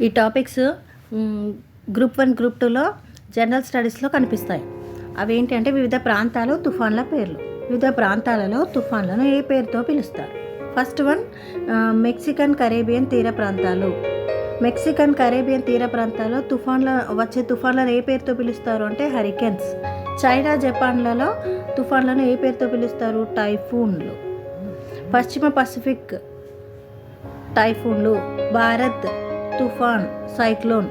ఈ topics group one group టూలో general స్టడీస్లో కనిపిస్తాయి. అవి అంటే వివిధ ప్రాంతాలు తుఫాన్ల పేర్లు. వివిధ ప్రాంతాలలో తుఫాన్లను ఏ పేరుతో పిలుస్తారు? ఫస్ట్ వన్ మెక్సికన్ కరేబియన్ తీర ప్రాంతాలు. మెక్సికన్ కరేబియన్ తీర ప్రాంతాల్లో తుఫాన్ల వచ్చే తుఫాన్లను ఏ పేరుతో పిలుస్తారు అంటే హరికెన్స్. చైనా జపాన్లలో తుఫాన్లను ఏ పేరుతో పిలుస్తారు? టైఫూన్లు. పశ్చిమ పసిఫిక్ టైఫూన్లు. భారత్ తుఫాన్ సైక్లోన్.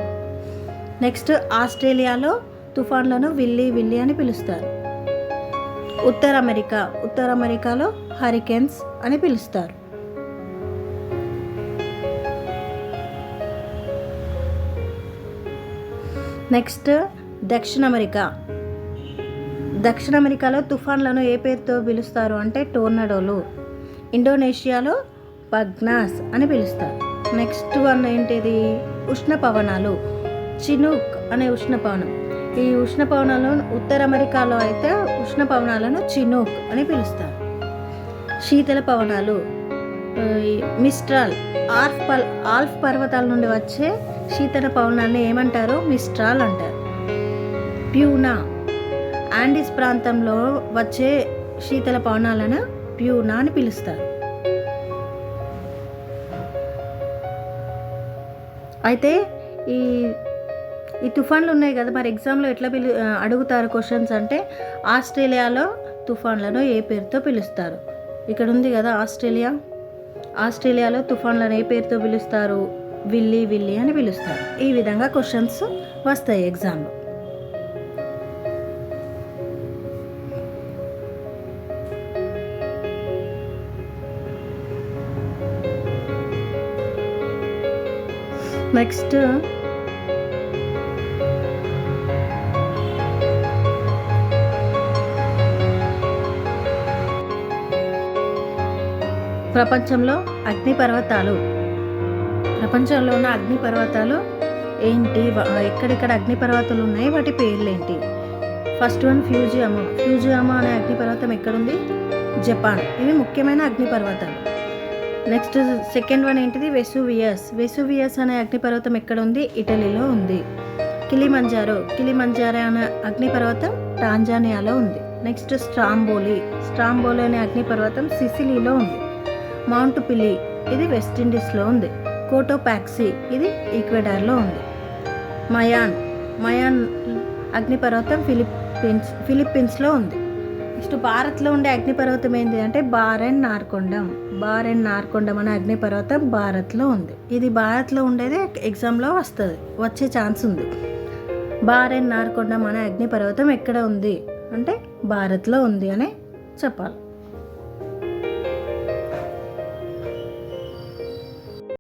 నెక్స్ట్ ఆస్ట్రేలియాలో తుఫాన్లను విల్లీ విల్లీ అని పిలుస్తారు. ఉత్తర అమెరికా ఉత్తర అమెరికాలో హరికెన్స్ అని పిలుస్తారు. నెక్స్ట్ దక్షిణ అమెరికా. దక్షిణ అమెరికాలో తుఫాన్లను ఏ పేరుతో పిలుస్తారు అంటే టోర్నడోలు. ఇండోనేషియాలో పగ్నాస్ అని పిలుస్తారు. నెక్స్ట్ వన్ ఏంటిది? ఉష్ణ పవనాలు చినుక్ అనే ఉష్ణ పవనం ఈ ఉష్ణ పవనాలను ఉత్తర అమెరికాలో అయితే ఉష్ణ పవనాలను చినూక్ అని పిలుస్తారు. శీతల పవనాలు మిస్ట్రాల్ ఆల్ఫ్ పల్ ఆల్ఫ్ పర్వతాల నుండి వచ్చే శీతల పవనాన్ని ఏమంటారు? మిస్ట్రాల్ అంటారు. ప్యూనా. ఆండిస్ ప్రాంతంలో వచ్చే శీతల పవనాలను ప్యూనా అని పిలుస్తారు. అయితే ఈ ఈ తుఫాన్లు ఉన్నాయి కదా మరి ఎగ్జామ్లో ఎట్లా పిలు అడుగుతారు క్వశ్చన్స్ అంటే ఆస్ట్రేలియాలో తుఫాన్లను ఏ పేరుతో పిలుస్తారు? ఇక్కడ ఉంది కదా ఆస్ట్రేలియా. ఆస్ట్రేలియాలో తుఫాన్లను ఏ పేరుతో పిలుస్తారు? విల్లీ విల్లీ అని పిలుస్తారు. ఈ విధంగా క్వశ్చన్స్ వస్తాయి ఎగ్జామ్లో. నెక్స్ట్. ప్రపంచంలో అగ్నిపర్వతాలు ప్రపంచంలో ఉన్న అగ్నిపర్వతాలు ఏంటి? ఎక్కడెక్కడ అగ్నిపర్వతాలు ఉన్నాయి? వాటి పేర్లు ఏంటి ఫస్ట్ వన్ ఫ్యూజియామా. ఫ్యూజియామా అనే అగ్నిపర్వతం ఎక్కడుంది? జపాన్. ఇవి ముఖ్యమైన అగ్నిపర్వతాలు నెక్స్ట్ సెకండ్ వన్ ఏంటిది? వెసువియస్ వెసువియస్ అనే అగ్నిపర్వతం ఎక్కడ ఉంది ఇటలీలో ఉంది. కిలిమంజారో. కిలిమంజారో అనే అగ్నిపర్వతం టాంజానియాలో ఉంది. Next Stromboli. స్ట్రాంబోలి అనే అగ్నిపర్వతం సిసిలీలో ఉంది. Mount Pelee. ఇది వెస్టిండీస్లో ఉంది. కోటోపాక్సీ. ఇది ఈక్వెడార్లో ఉంది. మయాన్. మయాన్ అగ్నిపర్వతం ఫిలిప్పీన్స్ ఫిలిప్పీన్స్లో ఉంది. నెక్స్ట్ భారత్లో ఉండే అగ్నిపర్వతం ఏంటి అంటే బారెన్ నార్కొండం. బారెన్ నార్కొండం అనే అగ్నిపర్వతం భారత్లో ఉంది. ఇది భారత్లో ఉండేది ఎగ్జామ్లో వస్తుంది. వచ్చే ఛాన్స్ ఉంది. బారెన్ నార్కొండం అనే అగ్నిపర్వతం ఎక్కడ ఉంది? అంటే భారత్లో ఉంది అని చెప్పాలి.